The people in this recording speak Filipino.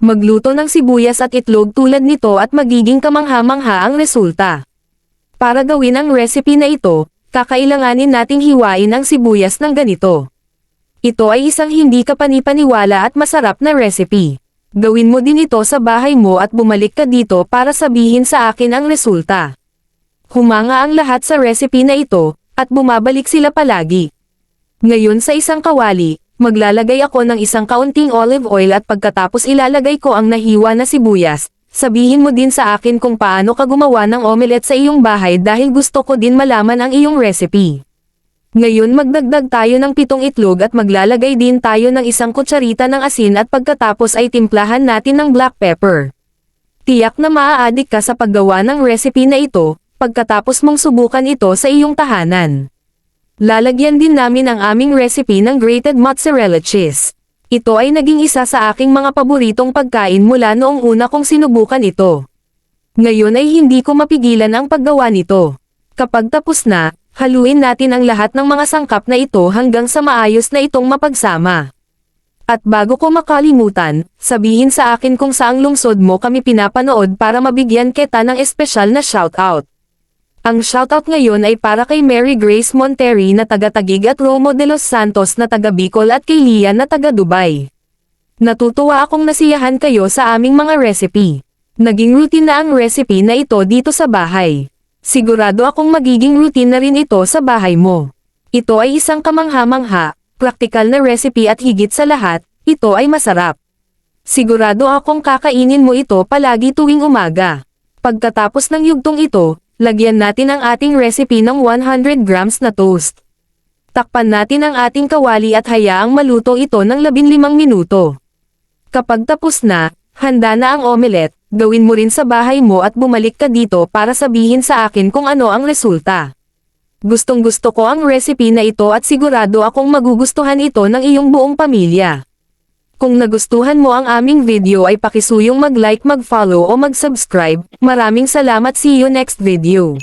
Magluto ng sibuyas at itlog tulad nito at magiging kamangha-mangha ang resulta. Para gawin ang recipe na ito, kakailanganin nating hiwain ang sibuyas ng ganito. Ito ay isang hindi kapanipaniwala at masarap na recipe. Gawin mo din ito sa bahay mo at bumalik ka dito para sabihin sa akin ang resulta. Humanga ang lahat sa recipe na ito, at bumabalik sila palagi. Ngayon sa isang kawali, maglalagay ako ng isang kaunting olive oil at pagkatapos ilalagay ko ang nahiwa na sibuyas. Sabihin mo din sa akin kung paano ka gumawa ng omelette sa iyong bahay dahil gusto ko din malaman ang iyong recipe. Ngayon magdagdag tayo ng pitong itlog at maglalagay din tayo ng isang kutsarita ng asin at pagkatapos ay timplahan natin ng black pepper. Tiyak na maaadik ka sa paggawa ng recipe na ito, pagkatapos mong subukan ito sa iyong tahanan. Lalagyan din namin ang aming recipe ng grated mozzarella cheese. Ito ay naging isa sa aking mga paboritong pagkain mula noong una kong sinubukan ito. Ngayon ay hindi ko mapigilan ang paggawa nito. Kapag tapos na, haluin natin ang lahat ng mga sangkap na ito hanggang sa maayos na itong mapagsama. At bago ko makalimutan, sabihin sa akin kung saang lungsod mo kami pinapanood para mabigyan kita ng espesyal na shoutout. Ang shoutout ngayon ay para kay Mary Grace Monteri na taga Tagig at Romo de los Santos na taga Bicol at kay Lian na taga Dubai. Natutuwa akong nasiyahan kayo sa aming mga recipe. Naging routine na ang recipe na ito dito sa bahay. Sigurado akong magiging routine na rin ito sa bahay mo. Ito ay isang kamangha-mangha, praktikal na recipe at higit sa lahat, ito ay masarap. Sigurado akong kakainin mo ito palagi tuwing umaga. Pagkatapos ng yugtong ito, lagyan natin ang ating recipe ng 100 grams na toast. Takpan natin ang ating kawali at hayaang maluto ito ng 15 minuto. Kapag tapos na, handa na ang omelette, gawin mo rin sa bahay mo at bumalik ka dito para sabihin sa akin kung ano ang resulta. Gustong gusto ko ang recipe na ito at sigurado akong magugustuhan ito ng iyong buong pamilya. Kung nagustuhan mo ang aming video ay pakisuyong mag-like mag-follow o mag-subscribe. Maraming salamat see you next video.